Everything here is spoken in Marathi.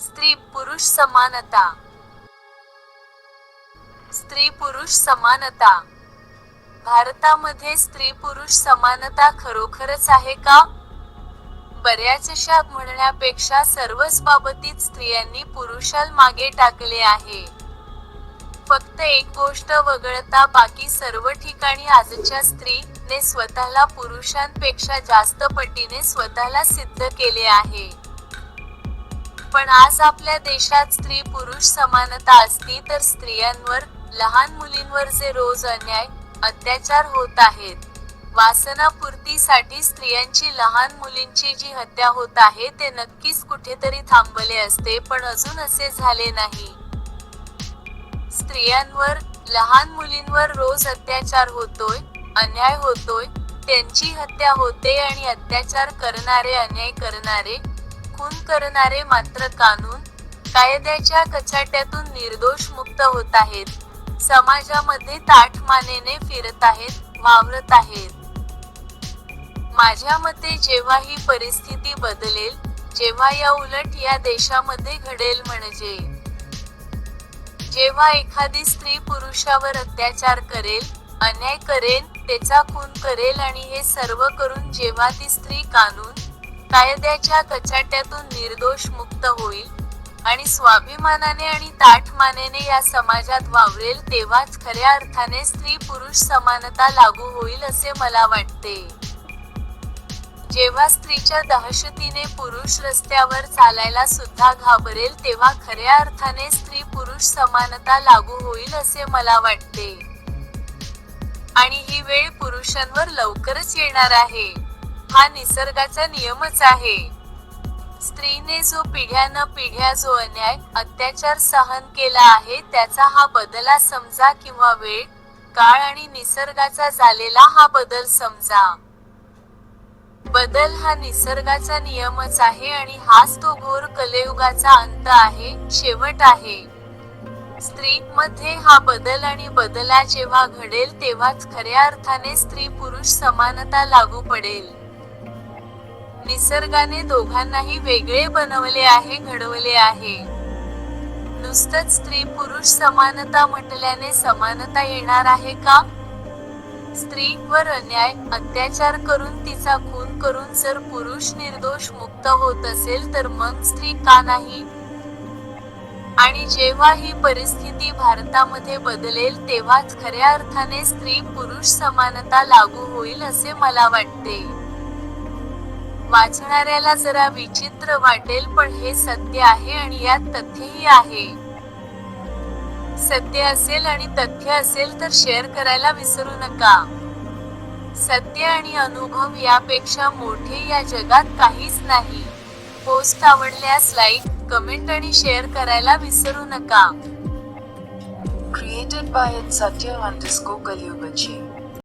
स्त्री पुरुष समानता. स्त्री पुरुष समानता. भारतामध्ये स्त्री पुरुष समानता खरोखरच आहे का? बऱ्याचशा म्हणण्यापेक्षा सर्वच बाबतीत स्त्रियांनी पुरुषाल मागे टाकले आहे. फक्त एक गोष्ट वगळता बाकी सर्व ठिकाणी आजच्या स्त्री ने स्वतःला पुरुषांपेक्षा जास्त पटीने स्वतःला सिद्ध केले आहे. पण आज आपल्या देशात स्त्री पुरुष समानता असती तर स्त्रियांवर लहान मुलींवर जे रोज अन्याय अत्याचार होत आहेत वासनापूर्तीसाठी स्त्रियांची लहान मुलींची जी हत्या होत आहे ते नक्कीच कुठेतरी थांबले असते पण अजून असे झाले नाही. स्त्रियांवर लहान मुलींवर रोज अत्याचार होतोय अन्याय होतोय त्यांची हत्या होते आणि अत्याचार करणारे अन्याय करणारे खून करणारे मात्र कानून कायद्याच्या कचाट्यातून निर्दोष मुक्त होत आहेत. समाजामध्ये ताठ मानेने फिरत आहेत वावरत आहेत. माझ्या मते जेव्हा ही परिस्थिती बदलेल जेव्हा या उलट या देशामध्ये घडेल म्हणजे. जेव्हा एखादी स्त्री पुरुषावर अत्याचार करेल अन्याय करेल त्याचा खून करेल आणि हे सर्व करून जेव्हा ती स्त्री कानून कायद्याच्या कचाट्यातून निर्दोष मुक्त होईल आणि स्वाभिमानाने आणि ताठ मानेने या समाजात वावरेल तेव्हाच खऱ्या अर्थाने स्त्री पुरुष समानता लागू होईल असे मला वाटते. जेव्हा स्त्रीच्या दहशतीने पुरुष रस्त्यावर चालायला सुद्धा घाबरेल तेव्हा खऱ्या अर्थाने स्त्री पुरुष समानता लागू होईल असे मला वाटते. आणि ही वेळ पुरुषांवर लवकरच येणार आहे. हा निसर्गाचा नियमच आहे. स्त्रीने जो पिढ्या न पिढ्या जो अन्याय अत्याचार सहन केला आहे त्याचा हा बदला समजा किंवा वेळ काळ आणि निसर्गाचा झालेला हा बदल समजा. बदल हा निसर्गाचा नियमच आहे आणि हाच तो घोर कलयुगाचा अंत आहे शेवट आहे. स्त्री मध्ये हा बदल आणि बदला जेव्हा घडेल तेव्हाच खऱ्या अर्थाने स्त्री पुरुष समानता लागू पडेल. निसर्गाने दोघांनाही वेगळे बनवले आहे घडवले आहे. नुसतंच स्त्री पुरुष समानता म्हटल्याने समानता येणार आहे का? स्त्रीवर अन्याय अत्याचार करून तिचा खून करून जर पुरुष निर्दोष मुक्त होत असेल तर मग स्त्री का नाही? आणि जेव्हा ही परिस्थिती भारतामध्ये बदलेल तेव्हाच खऱ्या अर्थाने स्त्री पुरुष समानता लागू होईल असे मला वाटते. वाचणाऱ्याला जरा विचित्र वाटेल पण हे सत्य आहे आणि यात तथ्यही आहे. सत्य असेल आणि तथ्य असेल तर शेअर करायला विसरू नका. सत्य आणि अनुभव यापेक्षा मोठे या जगात काहीच नाही. पोस्ट आवडल्यास लाईक कमेंट आणि शेअर करायला विसरू नका. Created by Satya underscore कलियुगची